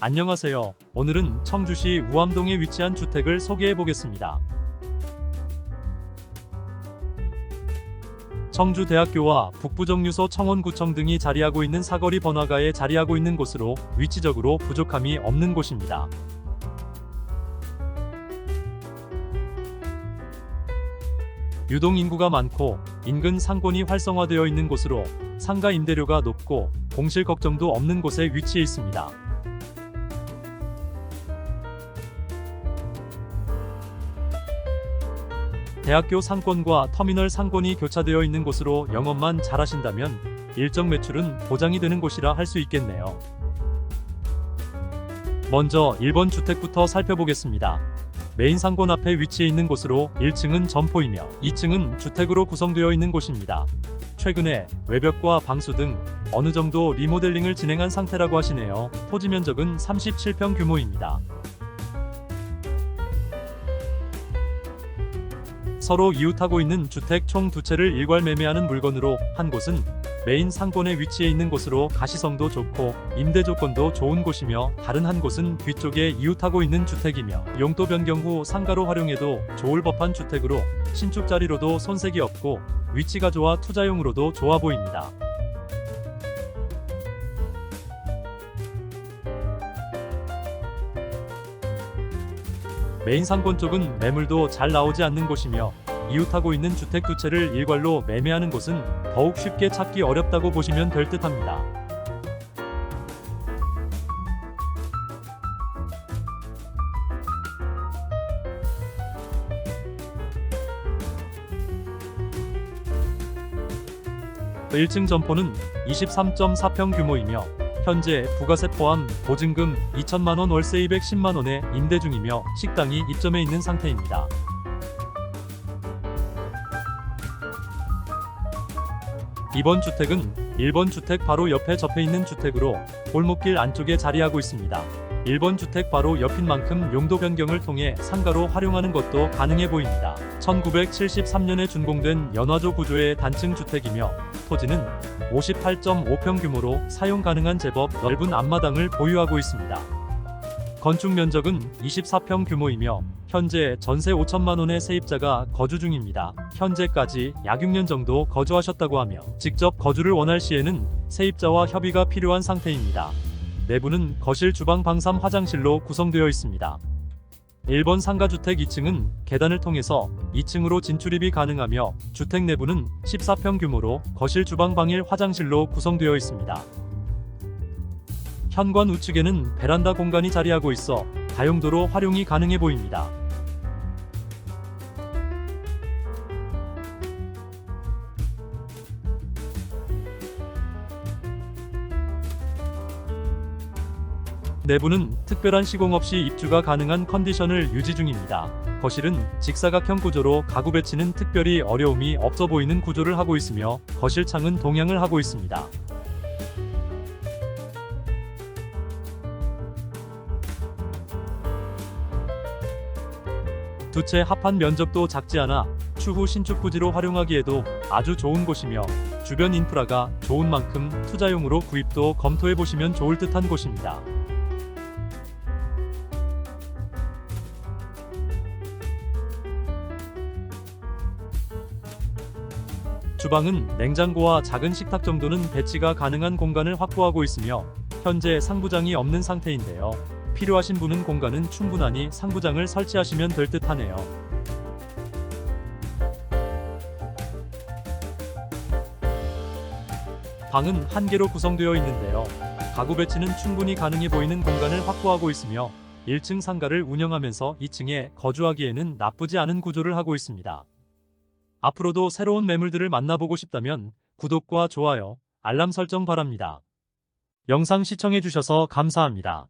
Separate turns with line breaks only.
안녕하세요. 오늘은 청주시 우암동에 위치한 주택을 소개해 보겠습니다. 청주대학교와 북부정류소 청원구청 등이 자리하고 있는 사거리 번화가에 자리하고 있는 곳으로 위치적으로 부족함이 없는 곳입니다. 유동 인구가 많고 인근 상권이 활성화되어 있는 곳으로 상가 임대료가 높고 공실 걱정도 없는 곳에 위치해 있습니다. 대학교 상권과 터미널 상권이 교차되어 있는 곳으로 영업만 잘하신다면 일정 매출은 보장이 되는 곳이라 할 수 있겠네요. 먼저 1번 주택부터 살펴보겠습니다. 메인 상권 앞에 위치해 있는 곳으로 1층은 점포이며 2층은 주택으로 구성되어 있는 곳입니다. 최근에 외벽과 방수 등 어느 정도 리모델링을 진행한 상태라고 하시네요. 토지 면적은 37평 규모입니다. 서로 이웃하고 있는 주택 총 두 채를 일괄 매매하는 물건으로 한 곳은 메인 상권에 위치해 있는 곳으로 가시성도 좋고 임대 조건도 좋은 곳이며 다른 한 곳은 뒤쪽에 이웃하고 있는 주택이며 용도 변경 후 상가로 활용해도 좋을 법한 주택으로 신축 자리로도 손색이 없고 위치가 좋아 투자용으로도 좋아 보입니다. 메인 상권 쪽은 매물도 잘 나오지 않는 곳이며 이웃하고 있는 주택 두 채를 일괄로 매매하는 곳은 더욱 쉽게 찾기 어렵다고 보시면 될 듯합니다. 그 1층 점포는 23.4평 규모이며 현재 부가세 포함 보증금 2천만원 월세 210만원에 임대 중이며 식당이 입점해 있는 상태입니다. 이번 주택은 1번 주택 바로 옆에 접해 있는 주택으로 골목길 안쪽에 자리하고 있습니다. 1번 주택 바로 옆인 만큼 용도 변경을 통해 상가로 활용하는 것도 가능해 보입니다. 1973년에 준공된 연화조 구조의 단층 주택이며 토지는 58.5평 규모로 사용 가능한 제법 넓은 앞마당을 보유하고 있습니다. 건축 면적은 24평 규모이며 현재 전세 5천만 원의 세입자가 거주 중입니다. 현재까지 약 6년 정도 거주하셨다고 하며 직접 거주를 원할 시에는 세입자와 협의가 필요한 상태입니다. 내부는 거실, 주방, 방3 화장실로 구성되어 있습니다. 1번 상가주택 2층은 계단을 통해서 2층으로 진출입이 가능하며 주택 내부는 14평 규모로 거실, 주방, 방일, 화장실로 구성되어 있습니다. 현관 우측에는 베란다 공간이 자리하고 있어 다용도로 활용이 가능해 보입니다. 내부는 특별한 시공 없이 입주가 가능한 컨디션을 유지 중입니다. 거실은 직사각형 구조로 가구 배치는 특별히 어려움이 없어 보이는 구조를 하고 있으며 거실 창은 동향을 하고 있습니다. 두 채 합한 면적도 작지 않아 추후 신축 부지로 활용하기에도 아주 좋은 곳이며 주변 인프라가 좋은 만큼 투자용으로 구입도 검토해 보시면 좋을 듯한 곳입니다. 주방은 냉장고와 작은 식탁 정도는 배치가 가능한 공간을 확보하고 있으며 현재 상부장이 없는 상태인데요. 필요하신 분은 공간은 충분하니 상부장을 설치하시면 될 듯 하네요. 방은 한 개로 구성되어 있는데요. 가구 배치는 충분히 가능해 보이는 공간을 확보하고 있으며 1층 상가를 운영하면서 2층에 거주하기에는 나쁘지 않은 구조를 하고 있습니다. 앞으로도 새로운 매물들을 만나보고 싶다면 구독과 좋아요, 알람 설정 바랍니다. 영상 시청해주셔서 감사합니다.